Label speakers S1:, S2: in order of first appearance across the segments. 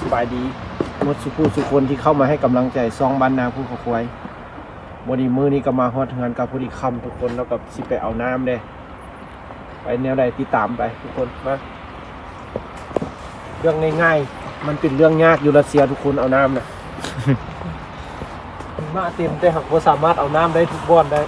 S1: สบายดีหมดสุผู้สุคนที่เข้ามาให้กำลังใจซองบ้านนาผู้เขาควายวันนี้มือนี้ก็มาฮอดงานกับผู้ดีคำทุกคนแล้วกับสิไปเอาน้ำเด้ไปแนวใดติดตามไปทุกคนมาเรื่องง่ายๆมันเป็นเรื่องยากอยู่รัสเซียทุกคนเอาน้ำนะ มาเต็มแต่หักว่าสามารถเอาน้ำได้ทุกบ้อนได้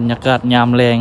S2: บรรยากาศยามแรง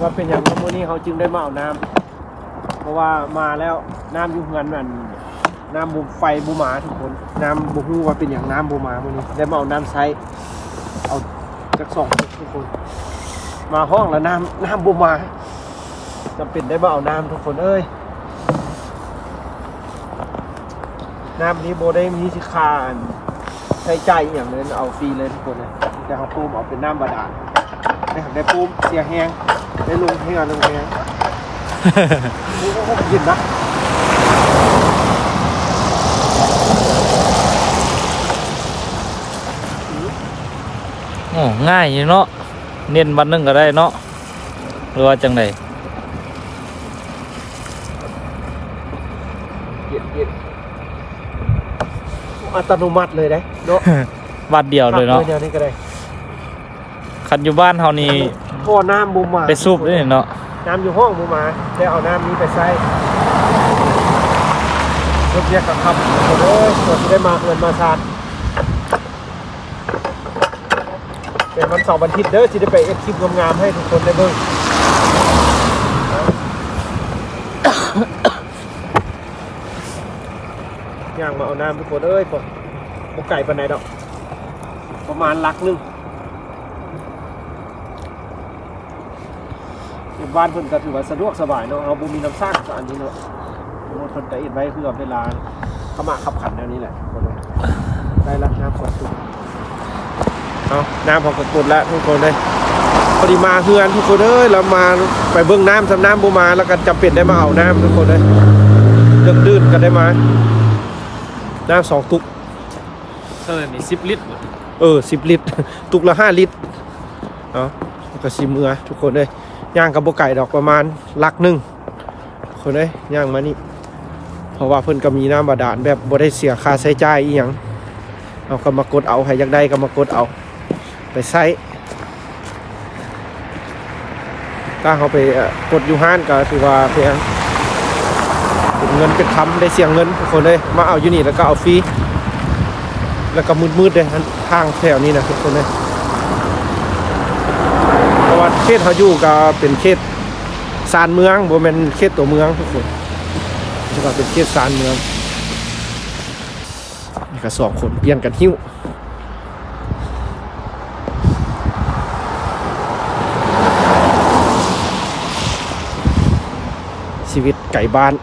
S1: ว่าเป็นอย่างวันนี้เขาจึงได้มาเอาน้ำเพราะว่ามาแล้วน้ำอยุ่งเงินมันน้ำบุไฟบุหมาทุกคน น้ำบุฮู้ว่าเป็นอย่างน้ำบุหมาวันนี้ได้มาเอาน้ำใช้เอาจักสองทุกคน มาห้องแล้วน้ำน้ำบุหมาจำเป็นได้มาเอาน้ำทุกคนเอ้ยน้ำนี้โบได้มีสิคานใช้ใจอย่างเลยเอาฟรีเลยทุกคนเลยแต่เขาปูมเอาเป็นน้ำบาดาลได้ได้ปูมเสียแห้ง ได้ลงให้งานลงแหงนี่ก็คงยินนะ
S2: โอ้ง่ายอยู่เนาะเน้นวันหนึงก็ได้เนาะหรือว่าจังได
S1: เย็นเย็นอัตโนมัติเลยได้เนาะ
S2: วัดเดียวเลยเนาะ
S1: เดียวนี้ก็ได้
S2: คันอยู่บ้านเฮานี่
S1: พ่อน้ำบูมา
S2: ไปสูบด้วยเนาะ
S1: น้ำอยู่ห้องบูมาได้เอาน้ำนี้ไปใช้รถเรียกกับคำโอ้ยตัวที่ได้มาเงินมาชาดเป็นวันเสาร์วันอาทิตย์เด้อที่ได้ไปเอ็กซ์คลิปงามๆให้ทุกคนได้เบิ่งย่างมาเอาน้ำทุกคนเอ้ยผมผมไก่ปานไหนดอก ประมาณลักหนึง อยู่บ้านเพิ่นก็ถือว่าสะดวกสบายเนาะเอาบุมีน้ำสร้างกับอันนี้เนาะรถเพิ่นก็เอ็ดไว้เพื่อเวลาเข้ามาขับขันแนวนี้แหละทุกคนเลยได้ละน้ำสดสุดเอาน้ำพอกระกุดแล้วทุกคนเลยพอดีมาเฮือนทุกคนเอ้ยเรามาไปเบื้องน้ำสำน้ำบูมาแล้วก็จำเป็นได้มาเอาน้ำทุกคนเลยเดือดดื้นกันได้มาน้ำสองตุก
S2: เออนี่10ลิตร
S1: เออสิบลิตร ตุกละห้าลิตรเอาแล้วก็ซิมือทุกคนเลย ย่างกับบไก่ดอกประมาณลักหนึ่งคนเลยย่างมานี่เพราะว่าเพิ่นก็มีน้ำบาดาลแบบบ่ได้เสียค่าใช้จ่ายอีหยังเอาก็มากดเอาใครอยากได้ก็มากดเอา ไปใช้ถ้าเขาไปกดอยู่ห้านก็ถือว่าเพียงเงินเป็นคำได้เสียงเงินคนเลยมาเอาอยู่นี่แล้วก็เอาฟรีแล้วก็มืดๆเลยทางแถวนี้นะทุกคนเลย เขตเขาอยู่ก็เป็นเขตซานเมืองบ่แม่นเขตตัวเมืองทุกคนแล้วก็เป็นเขตซานเมืองนี่ก็สองคนเปลี่ยนกันหิ้วชีวิตไก่บ้าน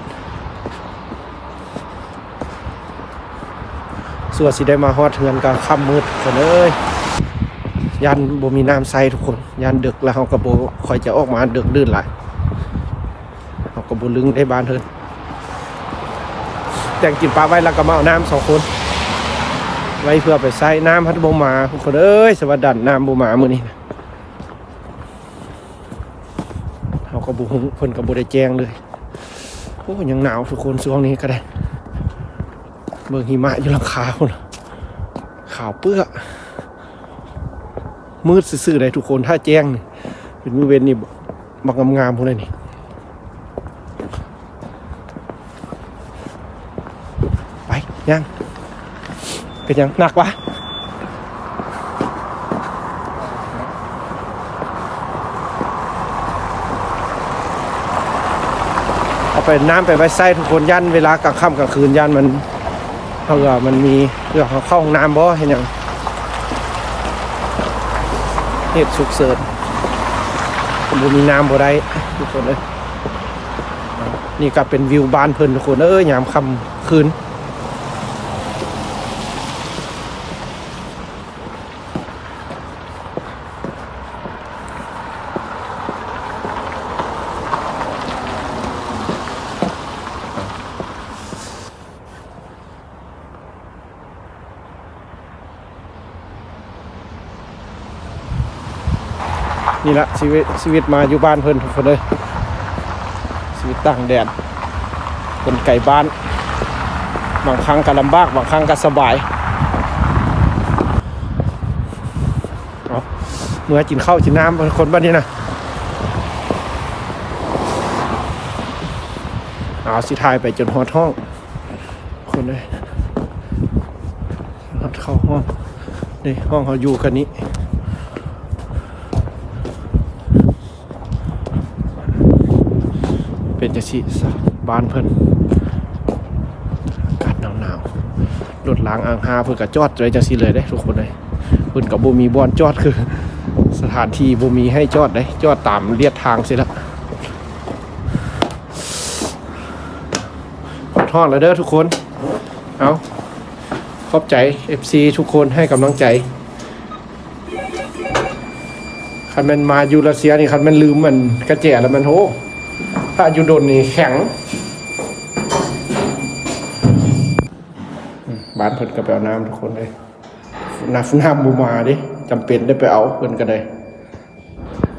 S1: ส่วนสิได้มาฮอดเทือนก็ค่ำมืดคนเอ้ย ยันบ่มีน้ำใส่ทุกคนยันดึกแล้วเฮาก็บ่คอยจะออกมาดึกดื่นหลายเฮาก็บ่ลึงได้บ้านเทินแต่งกินปลาไว้แล้วก็มาเอาน้ำสองคน ไว้เพื่อไปใส่น้ำพัดบ่มาทุกคนเอ้ยสวัสดันน้ำบ่มามือนี้นะเฮาก็บ่ฮู้เพิ่นก็บ่ได้แจ้งเลยโอ้ยังหนาวทุกคนช่วงนี้ก็ได้เบิ่งหิมะอยู่หลังคาคนะขาวเปื้อ มืดซื่อๆเลยทุกคนถ้าแจ้งนี่เป็นมือเว้นนี่บักงามๆพวกนี้นี่ไปยังเป็นยังหนักวะเอาไปน้ำไปไว้ใส่ทุกคนยันเวลากลางค่ำกลางคืนยันมันเผื่อมันมีเผื่อเขาเข้าห้องน้ำบ่เห็นยัง เหตุสุกเสริฐผมบ่มีน้ำบ่ได้ทุกคนเอ้ยนี่ก็เป็นวิวบ้านเพิ่นทุกคนเอ้ยยามค่ำคืน นี่แหละชีวิตชีวิตมาอยู่บ้านเพิ่นทุกคนเลยชีวิตต่างแดนคนไก่บ้าน บางครั้งก็ลำบากบางครั้งก็สบายเอเมื่อกินข้าวกินน้ำเป็นคนบ้านนี้นะเอาสิทายไปจนหอดห้อง คนเลยหอดเข้าห้องนี่ห้องเขาอยู่กันนี้ เป็นจะสิบ้านเพิ่นอากาศหนาวๆรถล้างอ่างหาเพิ่นก็จอดไว้จังซี่เลยเด้ทุกคนเลยเพิ่นก็บ่มีบ่อนจอดคือ สถานที่บ่มีให้จอดเด้จอดตามเลียดทางสิละขอโทษแล้วเด้อทุกคน เอาขอบใจ FC ทุกคนให้กำลังใจคันมันมาอยู่รัสเซียนี่คันมันลืมมันกระเจแล้วมันโห ถ้ายุโดนนี่แข็งบ้านเพิ่นก็ไปเอาน้ำทุกคนเลยน้ำน้ำบูมาดิจำเป็นได้ไปเอาเพิ่นก็ได้